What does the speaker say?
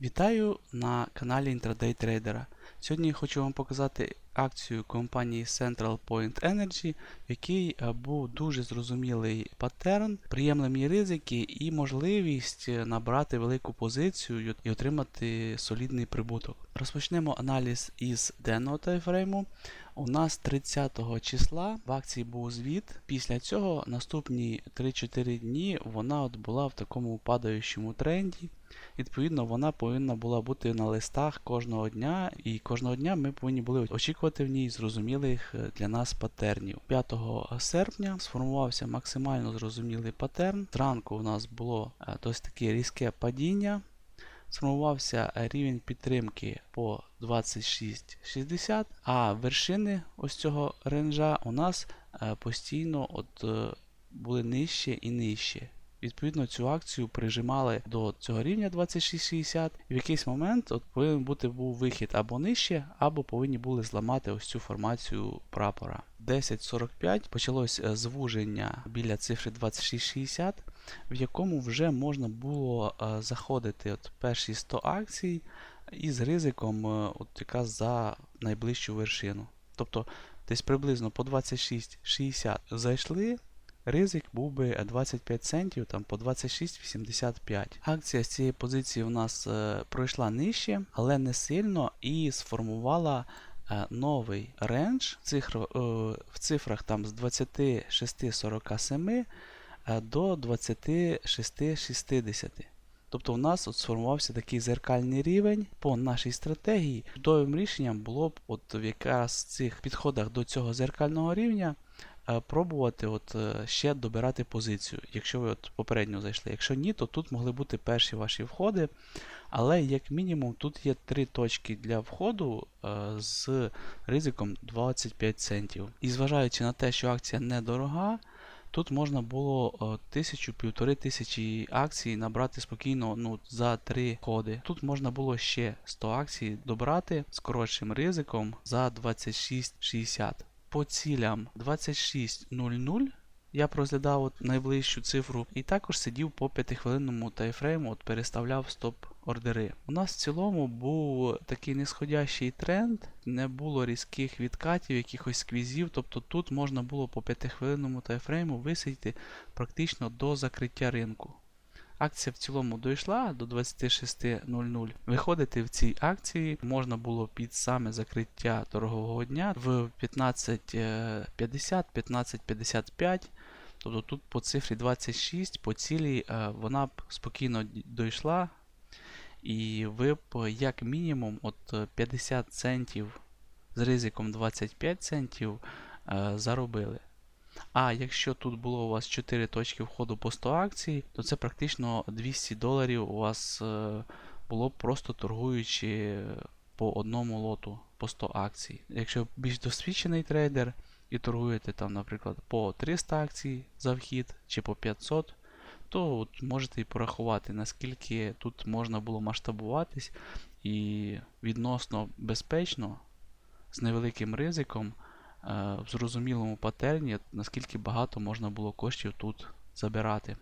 Вітаю на каналі Intraday Trader. Сьогодні я хочу вам показати акцію компанії Central Point Energy, в якій е, був дуже зрозумілий паттерн, приємні ризики і можливість е, набрати велику позицію і отримати солідний прибуток. Розпочнемо аналіз із денного тайфрейму. У нас 30 числа в акції був звіт. Після цього наступні 3-4 дні вона от була в такому падаючому тренді. Відповідно, вона повинна була бути на листах кожного дня, і кожного дня ми повинні були очікувати в ній зрозумілих е, для нас патернів. 5 серпня сформувався максимально зрозумілий патерн. Зранку у нас було е, досить таке різке падіння. Сформувався е, рівень підтримки по 26,60, а вершини ось цього ренжа у нас постійно от, були нижче і нижче. Відповідно, цю акцію прижимали до цього рівня 2660, і в якийсь момент от повинен бути був вихід або нижче, або повинні були зламати ось цю формацію прапора. 10.45 почалось е, звуження біля цифри 2660, в якому вже можна було е, заходити от перші 100 акцій із ризиком е, от якраз за найближчу вершину. Тобто десь приблизно по 26,60 зайшли, ризик був би 25 центів там по 26,85. Акція з цієї позиції у нас е, пройшла нижче, але не сильно і сформувала е, новий рендж цифр, е, в цифрах там з 26,47 е, до 26,60. Тобто у нас от сформувався такий зеркальний рівень по нашій стратегії. Чудовим рішенням було б от в якраз цих підходах до цього зеркального рівня е, пробувати от е, ще добирати позицію, якщо ви от попередньо зайшли. Якщо ні, то тут могли бути перші ваші входи. Але як мінімум тут є три точки для входу е, з ризиком 25 центів. І зважаючи на те, що акція недорога, Тут можна було е, тисячу півтори тисячі акцій набрати спокійно ну, за три ходи. Тут можна було ще 100 акцій добрати з коротшим ризиком за 26,60. По цілям 26.00 я розглядав от найближчу цифру і також сидів по 5-хвилинному тайфрейму, от переставляв стоп-ордери. У нас в цілому був такий нисходящий тренд, не було різких відкатів, якихось сквізів, тобто тут можна було по 5-хвилинному тайфрейму висидіти практично до закриття ринку. Акція в цілому дійшла до 26.00. Виходити в цій акції можна було під саме закриття торгового дня в 15.50-15.55. Тобто тут по цифрі 26 по цілі е, вона б спокійно дійшла. І ви б як мінімум от 50 центів з ризиком 25 центів е, заробили. А якщо тут було у вас 4 точки входу по 100 акцій, то це практично 200 доларів у вас е, було б просто торгуючи по одному лоту по 100 акцій. Якщо більш досвідчений трейдер і торгуєте там, наприклад, по 300 акцій за вхід чи по 500, то от можете і порахувати, наскільки тут можна було масштабуватись і відносно безпечно з невеликим ризиком в зрозумілому патерні, наскільки багато можна було коштів тут забирати.